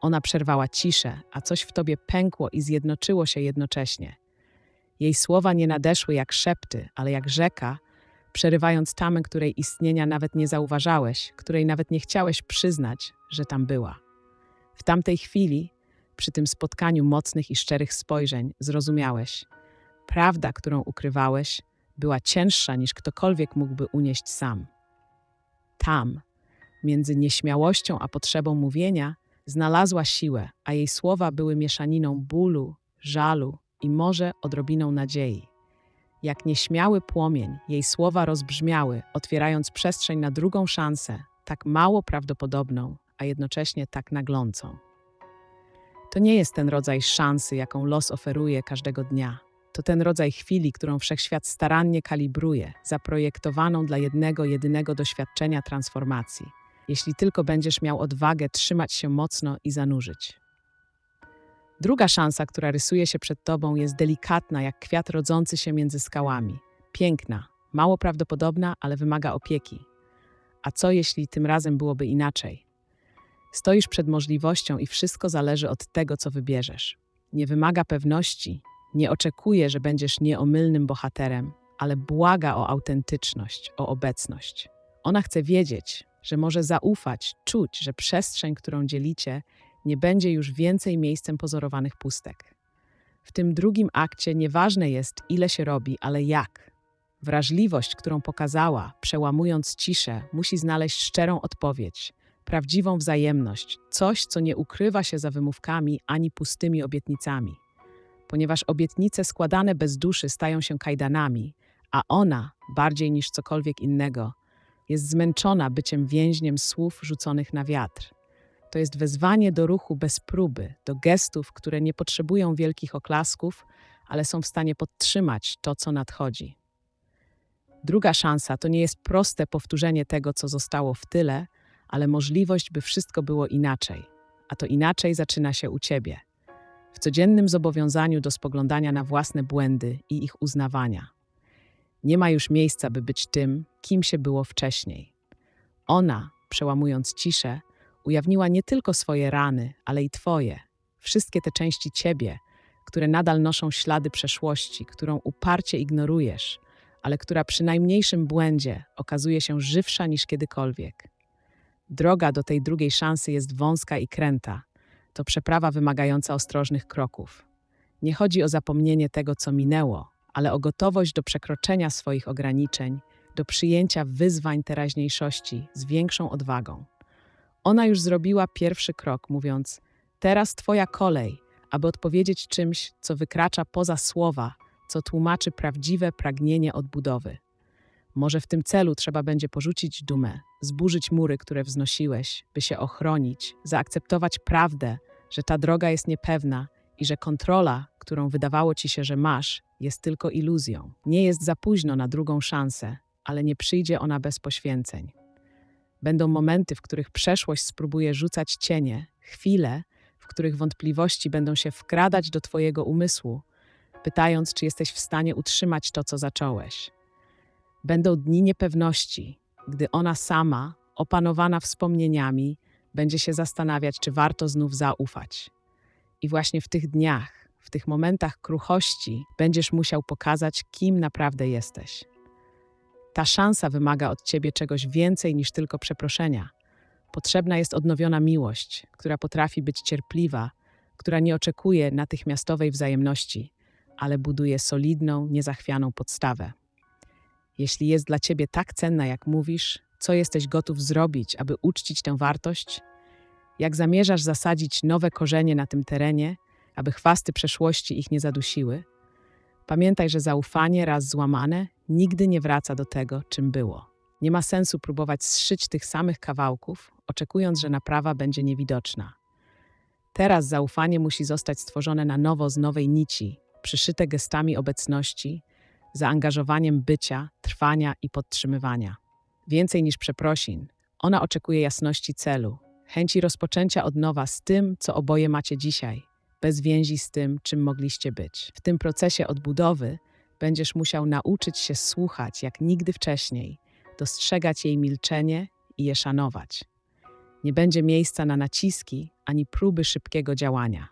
Ona przerwała ciszę, a coś w tobie pękło i zjednoczyło się jednocześnie. Jej słowa nie nadeszły jak szepty, ale jak rzeka, przerywając tamę, której istnienia nawet nie zauważałeś, której nawet nie chciałeś przyznać, że tam była. W tamtej chwili, przy tym spotkaniu mocnych i szczerych spojrzeń, zrozumiałeś. Prawda, którą ukrywałeś, była cięższa niż ktokolwiek mógłby unieść sam. Tam, między nieśmiałością a potrzebą mówienia, znalazła siłę, a jej słowa były mieszaniną bólu, żalu i może odrobiną nadziei. Jak nieśmiały płomień, jej słowa rozbrzmiały, otwierając przestrzeń na drugą szansę, tak mało prawdopodobną, a jednocześnie tak naglącą. To nie jest ten rodzaj szansy, jaką los oferuje każdego dnia. To ten rodzaj chwili, którą wszechświat starannie kalibruje, zaprojektowaną dla jednego, jedynego doświadczenia transformacji. Jeśli tylko będziesz miał odwagę trzymać się mocno i zanurzyć. Druga szansa, która rysuje się przed tobą, jest delikatna, jak kwiat rodzący się między skałami. Piękna, mało prawdopodobna, ale wymaga opieki. A co jeśli tym razem byłoby inaczej? Stoisz przed możliwością i wszystko zależy od tego, co wybierzesz. Nie wymaga pewności, nie oczekuje, że będziesz nieomylnym bohaterem, ale błaga o autentyczność, o obecność. Ona chce wiedzieć, że może zaufać, czuć, że przestrzeń, którą dzielicie, nie będzie już więcej miejscem pozorowanych pustek. W tym drugim akcie nieważne jest, ile się robi, ale jak. Wrażliwość, którą pokazała, przełamując ciszę, musi znaleźć szczerą odpowiedź, prawdziwą wzajemność, coś, co nie ukrywa się za wymówkami ani pustymi obietnicami. Ponieważ obietnice składane bez duszy stają się kajdanami, a ona, bardziej niż cokolwiek innego, jest zmęczona byciem więźniem słów rzuconych na wiatr. To jest wezwanie do ruchu bez próby, do gestów, które nie potrzebują wielkich oklasków, ale są w stanie podtrzymać to, co nadchodzi. Druga szansa to nie jest proste powtórzenie tego, co zostało w tyle, ale możliwość, by wszystko było inaczej. A to inaczej zaczyna się u ciebie. W codziennym zobowiązaniu do spoglądania na własne błędy i ich uznawania. Nie ma już miejsca, by być tym, kim się było wcześniej. Ona, przełamując ciszę, ujawniła nie tylko swoje rany, ale i twoje, wszystkie te części ciebie, które nadal noszą ślady przeszłości, którą uparcie ignorujesz, ale która przy najmniejszym błędzie okazuje się żywsza niż kiedykolwiek. Droga do tej drugiej szansy jest wąska i kręta. To przeprawa wymagająca ostrożnych kroków. Nie chodzi o zapomnienie tego, co minęło, ale o gotowość do przekroczenia swoich ograniczeń, do przyjęcia wyzwań teraźniejszości z większą odwagą. Ona już zrobiła pierwszy krok, mówiąc: Teraz Twoja kolej, aby odpowiedzieć czymś, co wykracza poza słowa, co tłumaczy prawdziwe pragnienie odbudowy. Może w tym celu trzeba będzie porzucić dumę, zburzyć mury, które wznosiłeś, by się ochronić, zaakceptować prawdę, że ta droga jest niepewna i że kontrola, którą wydawało ci się, że masz, jest tylko iluzją. Nie jest za późno na drugą szansę, ale nie przyjdzie ona bez poświęceń. Będą momenty, w których przeszłość spróbuje rzucać cienie, chwile, w których wątpliwości będą się wkradać do Twojego umysłu, pytając, czy jesteś w stanie utrzymać to, co zacząłeś. Będą dni niepewności, gdy ona sama, opanowana wspomnieniami, będzie się zastanawiać, czy warto znów zaufać. I właśnie w tych dniach, w tych momentach kruchości, będziesz musiał pokazać, kim naprawdę jesteś. Ta szansa wymaga od ciebie czegoś więcej niż tylko przeproszenia. Potrzebna jest odnowiona miłość, która potrafi być cierpliwa, która nie oczekuje natychmiastowej wzajemności, ale buduje solidną, niezachwianą podstawę. Jeśli jest dla ciebie tak cenna, jak mówisz, co jesteś gotów zrobić, aby uczcić tę wartość? Jak zamierzasz zasadzić nowe korzenie na tym terenie, aby chwasty przeszłości ich nie zadusiły? Pamiętaj, że zaufanie raz złamane nigdy nie wraca do tego, czym było. Nie ma sensu próbować zszyć tych samych kawałków, oczekując, że naprawa będzie niewidoczna. Teraz zaufanie musi zostać stworzone na nowo z nowej nici, przyszyte gestami obecności, zaangażowaniem bycia, trwania i podtrzymywania. Więcej niż przeprosin, ona oczekuje jasności celu, chęci rozpoczęcia od nowa z tym, co oboje macie dzisiaj, bez więzi z tym, czym mogliście być. W tym procesie odbudowy będziesz musiał nauczyć się słuchać jak nigdy wcześniej, dostrzegać jej milczenie i je szanować. Nie będzie miejsca na naciski ani próby szybkiego działania.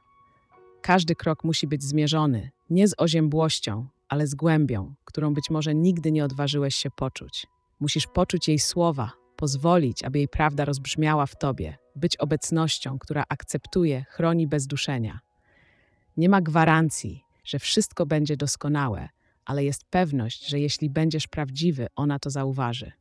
Każdy krok musi być zmierzony nie z oziębłością, ale z głębią, którą być może nigdy nie odważyłeś się poczuć. Musisz poczuć jej słowa, pozwolić, aby jej prawda rozbrzmiała w tobie, być obecnością, która akceptuje, chroni bez duszenia. Nie ma gwarancji, że wszystko będzie doskonałe, ale jest pewność, że jeśli będziesz prawdziwy, ona to zauważy.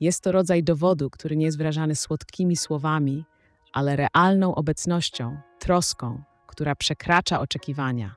Jest to rodzaj dowodu, który nie jest wyrażany słodkimi słowami, ale realną obecnością, troską, która przekracza oczekiwania.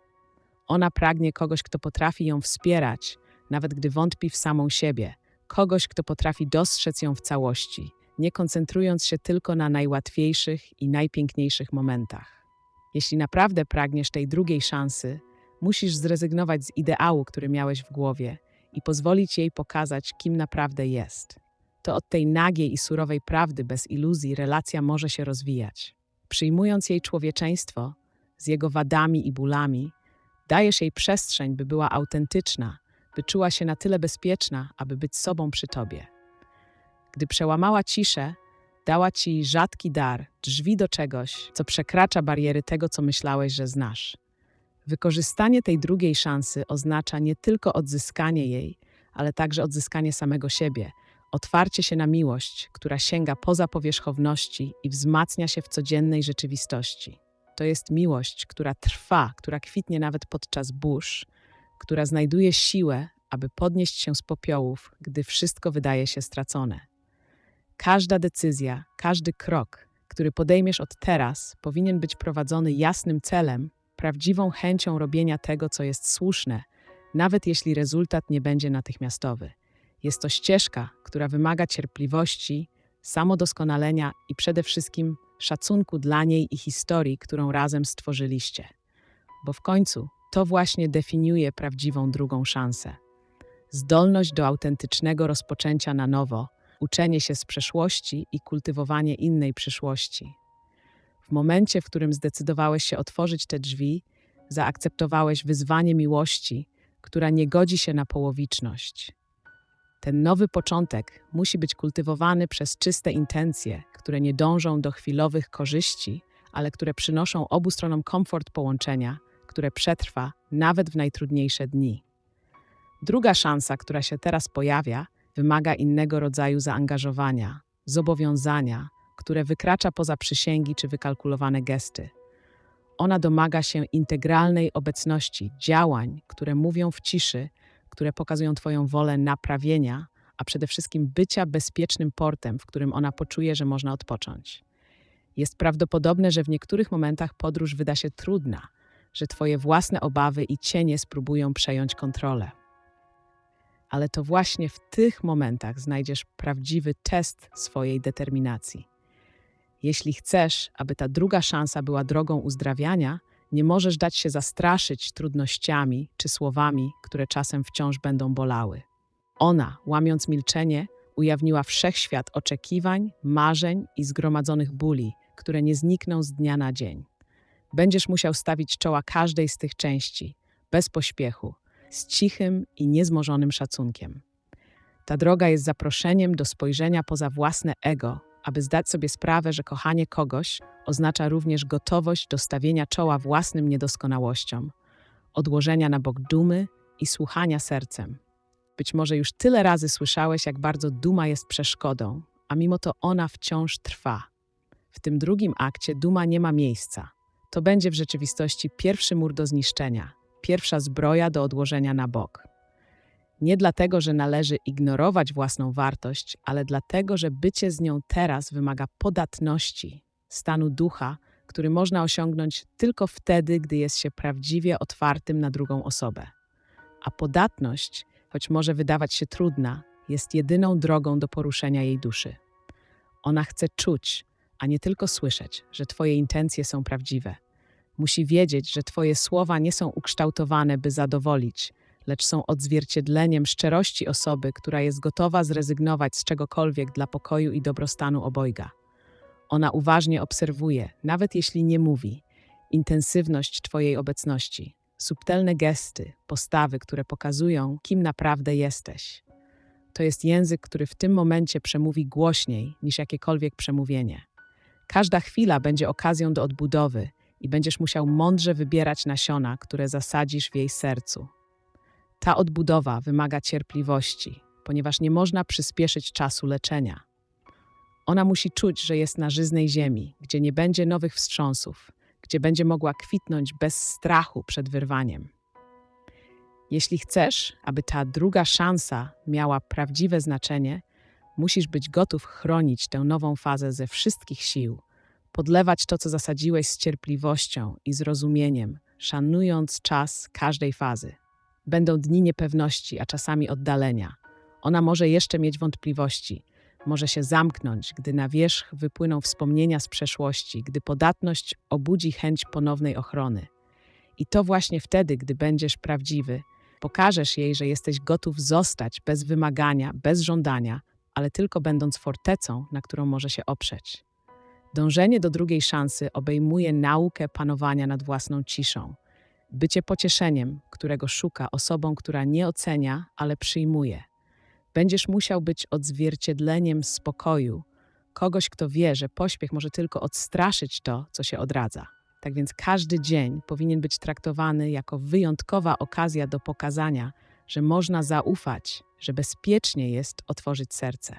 Ona pragnie kogoś, kto potrafi ją wspierać, nawet gdy wątpi w samą siebie, kogoś, kto potrafi dostrzec ją w całości, nie koncentrując się tylko na najłatwiejszych i najpiękniejszych momentach. Jeśli naprawdę pragniesz tej drugiej szansy, musisz zrezygnować z ideału, który miałeś w głowie i pozwolić jej pokazać, kim naprawdę jest. To od tej nagiej i surowej prawdy bez iluzji relacja może się rozwijać. Przyjmując jej człowieczeństwo, z jego wadami i bólami, dajesz jej przestrzeń, by była autentyczna, by czuła się na tyle bezpieczna, aby być sobą przy tobie. Gdy przełamała ciszę, dała ci rzadki dar, drzwi do czegoś, co przekracza bariery tego, co myślałeś, że znasz. Wykorzystanie tej drugiej szansy oznacza nie tylko odzyskanie jej, ale także odzyskanie samego siebie, otwarcie się na miłość, która sięga poza powierzchowności i wzmacnia się w codziennej rzeczywistości. To jest miłość, która trwa, która kwitnie nawet podczas burz, która znajduje siłę, aby podnieść się z popiołów, gdy wszystko wydaje się stracone. Każda decyzja, każdy krok, który podejmiesz od teraz, powinien być prowadzony jasnym celem, prawdziwą chęcią robienia tego, co jest słuszne, nawet jeśli rezultat nie będzie natychmiastowy. Jest to ścieżka, która wymaga cierpliwości, samodoskonalenia i przede wszystkim szacunku dla niej i historii, którą razem stworzyliście. Bo w końcu to właśnie definiuje prawdziwą drugą szansę. Zdolność do autentycznego rozpoczęcia na nowo, uczenie się z przeszłości i kultywowanie innej przyszłości. W momencie, w którym zdecydowałeś się otworzyć te drzwi, zaakceptowałeś wyzwanie miłości, która nie godzi się na połowiczność. Ten nowy początek musi być kultywowany przez czyste intencje, które nie dążą do chwilowych korzyści, ale które przynoszą obu stronom komfort połączenia, które przetrwa nawet w najtrudniejsze dni. Druga szansa, która się teraz pojawia, wymaga innego rodzaju zaangażowania, zobowiązania, które wykracza poza przysięgi czy wykalkulowane gesty. Ona domaga się integralnej obecności, działań, które mówią w ciszy, które pokazują Twoją wolę naprawienia, a przede wszystkim bycia bezpiecznym portem, w którym ona poczuje, że można odpocząć. Jest prawdopodobne, że w niektórych momentach podróż wyda się trudna, że Twoje własne obawy i cienie spróbują przejąć kontrolę. Ale to właśnie w tych momentach znajdziesz prawdziwy test swojej determinacji. Jeśli chcesz, aby ta druga szansa była drogą uzdrawiania, nie możesz dać się zastraszyć trudnościami czy słowami, które czasem wciąż będą bolały. Ona, łamiąc milczenie, ujawniła wszechświat oczekiwań, marzeń i zgromadzonych bóli, które nie znikną z dnia na dzień. Będziesz musiał stawić czoła każdej z tych części, bez pośpiechu, z cichym i niezmożonym szacunkiem. Ta droga jest zaproszeniem do spojrzenia poza własne ego, aby zdać sobie sprawę, że kochanie kogoś oznacza również gotowość do stawienia czoła własnym niedoskonałościom, odłożenia na bok dumy i słuchania sercem. Być może już tyle razy słyszałeś, jak bardzo duma jest przeszkodą, a mimo to ona wciąż trwa. W tym drugim akcie duma nie ma miejsca. To będzie w rzeczywistości pierwszy mur do zniszczenia, pierwsza zbroja do odłożenia na bok. Nie dlatego, że należy ignorować własną wartość, ale dlatego, że bycie z nią teraz wymaga podatności, stanu ducha, który można osiągnąć tylko wtedy, gdy jest się prawdziwie otwartym na drugą osobę. A podatność, choć może wydawać się trudna, jest jedyną drogą do poruszenia jej duszy. Ona chce czuć, a nie tylko słyszeć, że Twoje intencje są prawdziwe. Musi wiedzieć, że Twoje słowa nie są ukształtowane, by zadowolić, lecz są odzwierciedleniem szczerości osoby, która jest gotowa zrezygnować z czegokolwiek dla pokoju i dobrostanu obojga. Ona uważnie obserwuje, nawet jeśli nie mówi, intensywność Twojej obecności, subtelne gesty, postawy, które pokazują, kim naprawdę jesteś. To jest język, który w tym momencie przemówi głośniej niż jakiekolwiek przemówienie. Każda chwila będzie okazją do odbudowy i będziesz musiał mądrze wybierać nasiona, które zasadzisz w jej sercu. Ta odbudowa wymaga cierpliwości, ponieważ nie można przyspieszyć czasu leczenia. Ona musi czuć, że jest na żyznej ziemi, gdzie nie będzie nowych wstrząsów, gdzie będzie mogła kwitnąć bez strachu przed wyrwaniem. Jeśli chcesz, aby ta druga szansa miała prawdziwe znaczenie, musisz być gotów chronić tę nową fazę ze wszystkich sił, podlewać to, co zasadziłeś z cierpliwością i zrozumieniem, szanując czas każdej fazy. Będą dni niepewności, a czasami oddalenia. Ona może jeszcze mieć wątpliwości, może się zamknąć, gdy na wierzch wypłyną wspomnienia z przeszłości, gdy podatność obudzi chęć ponownej ochrony. I to właśnie wtedy, gdy będziesz prawdziwy, pokażesz jej, że jesteś gotów zostać bez wymagania, bez żądania, ale tylko będąc fortecą, na którą może się oprzeć. Dążenie do drugiej szansy obejmuje naukę panowania nad własną ciszą, bycie pocieszeniem, którego szuka osobą, która nie ocenia, ale przyjmuje. Będziesz musiał być odzwierciedleniem spokoju, kogoś, kto wie, że pośpiech może tylko odstraszyć to, co się odradza. Tak więc każdy dzień powinien być traktowany jako wyjątkowa okazja do pokazania, że można zaufać, że bezpiecznie jest otworzyć serce.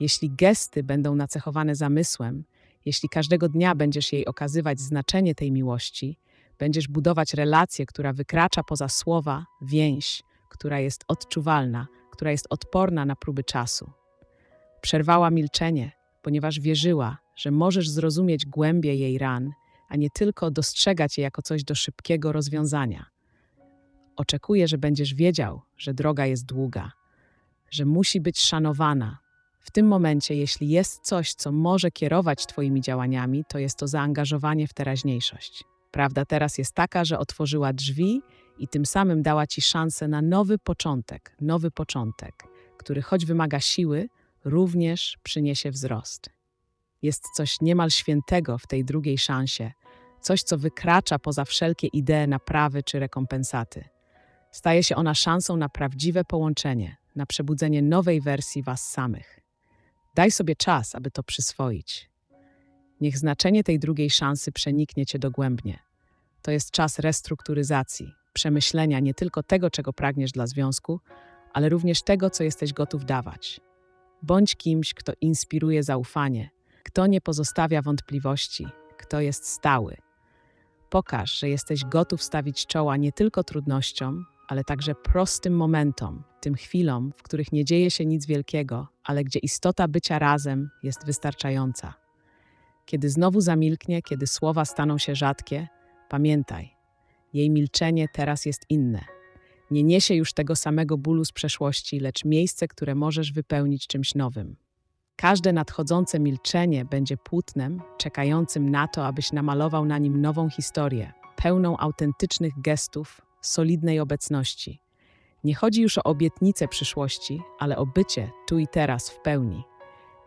Jeśli gesty będą nacechowane zamysłem, jeśli każdego dnia będziesz jej okazywać znaczenie tej miłości, będziesz budować relację, która wykracza poza słowa, więź, która jest odczuwalna, która jest odporna na próby czasu. Przerwała milczenie, ponieważ wierzyła, że możesz zrozumieć głębię jej ran, a nie tylko dostrzegać je jako coś do szybkiego rozwiązania. Oczekuję, że będziesz wiedział, że droga jest długa, że musi być szanowana. W tym momencie, jeśli jest coś, co może kierować Twoimi działaniami, to jest to zaangażowanie w teraźniejszość. Prawda teraz jest taka, że otworzyła drzwi i tym samym dała Ci szansę na nowy początek, nowy początek, który choć wymaga siły, również przyniesie wzrost. Jest coś niemal świętego w tej drugiej szansie, coś, co wykracza poza wszelkie idee naprawy czy rekompensaty. Staje się ona szansą na prawdziwe połączenie, na przebudzenie nowej wersji Was samych. Daj sobie czas, aby to przyswoić. Niech znaczenie tej drugiej szansy przeniknie Cię dogłębnie. To jest czas restrukturyzacji, przemyślenia nie tylko tego, czego pragniesz dla związku, ale również tego, co jesteś gotów dawać. Bądź kimś, kto inspiruje zaufanie, kto nie pozostawia wątpliwości, kto jest stały. Pokaż, że jesteś gotów stawić czoła nie tylko trudnościom, ale także prostym momentom, tym chwilom, w których nie dzieje się nic wielkiego, ale gdzie istota bycia razem jest wystarczająca. Kiedy znowu zamilknie, kiedy słowa staną się rzadkie, pamiętaj, jej milczenie teraz jest inne. Nie niesie już tego samego bólu z przeszłości, lecz miejsce, które możesz wypełnić czymś nowym. Każde nadchodzące milczenie będzie płótnem, czekającym na to, abyś namalował na nim nową historię, pełną autentycznych gestów, solidnej obecności. Nie chodzi już o obietnicę przyszłości, ale o bycie tu i teraz w pełni.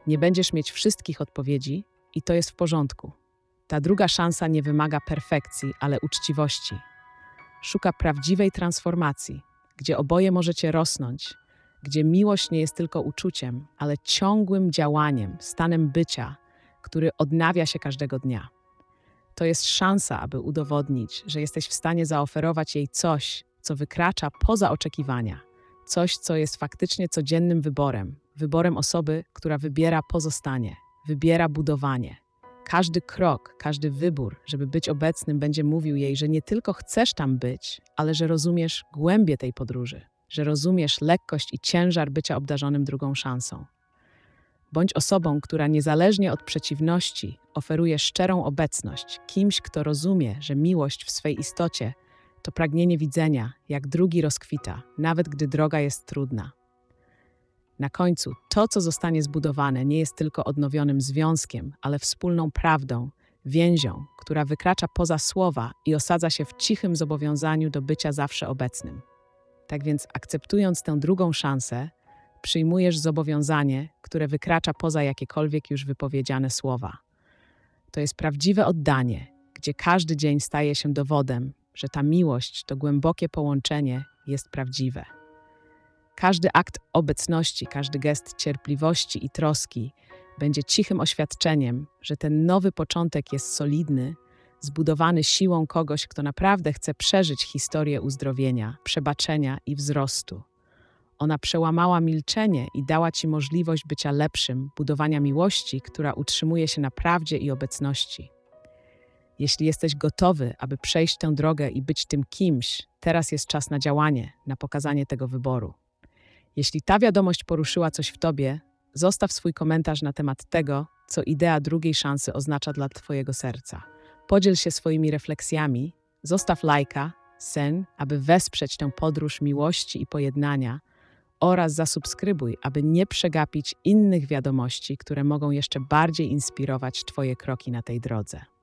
Nie będziesz mieć wszystkich odpowiedzi i to jest w porządku. Ta druga szansa nie wymaga perfekcji, ale uczciwości. Szuka prawdziwej transformacji, gdzie oboje możecie rosnąć, gdzie miłość nie jest tylko uczuciem, ale ciągłym działaniem, stanem bycia, który odnawia się każdego dnia. To jest szansa, aby udowodnić, że jesteś w stanie zaoferować jej coś, co wykracza poza oczekiwania, coś, co jest faktycznie codziennym wyborem, wyborem osoby, która wybiera pozostanie, wybiera budowanie. Każdy krok, każdy wybór, żeby być obecnym, będzie mówił jej, że nie tylko chcesz tam być, ale że rozumiesz głębię tej podróży, że rozumiesz lekkość i ciężar bycia obdarzonym drugą szansą. Bądź osobą, która niezależnie od przeciwności oferuje szczerą obecność, kimś, kto rozumie, że miłość w swej istocie to pragnienie widzenia, jak drugi rozkwita, nawet gdy droga jest trudna. Na końcu to, co zostanie zbudowane, nie jest tylko odnowionym związkiem, ale wspólną prawdą, więzią, która wykracza poza słowa i osadza się w cichym zobowiązaniu do bycia zawsze obecnym. Tak więc, akceptując tę drugą szansę, przyjmujesz zobowiązanie, które wykracza poza jakiekolwiek już wypowiedziane słowa. To jest prawdziwe oddanie, gdzie każdy dzień staje się dowodem, że ta miłość, to głębokie połączenie jest prawdziwe. Każdy akt obecności, każdy gest cierpliwości i troski będzie cichym oświadczeniem, że ten nowy początek jest solidny, zbudowany siłą kogoś, kto naprawdę chce przeżyć historię uzdrowienia, przebaczenia i wzrostu. Ona przełamała milczenie i dała ci możliwość bycia lepszym, budowania miłości, która utrzymuje się na prawdzie i obecności. Jeśli jesteś gotowy, aby przejść tę drogę i być tym kimś, teraz jest czas na działanie, na pokazanie tego wyboru. Jeśli ta wiadomość poruszyła coś w tobie, zostaw swój komentarz na temat tego, co idea drugiej szansy oznacza dla twojego serca. Podziel się swoimi refleksjami, zostaw lajka, sen, aby wesprzeć tę podróż miłości i pojednania oraz zasubskrybuj, aby nie przegapić innych wiadomości, które mogą jeszcze bardziej inspirować Twoje kroki na tej drodze.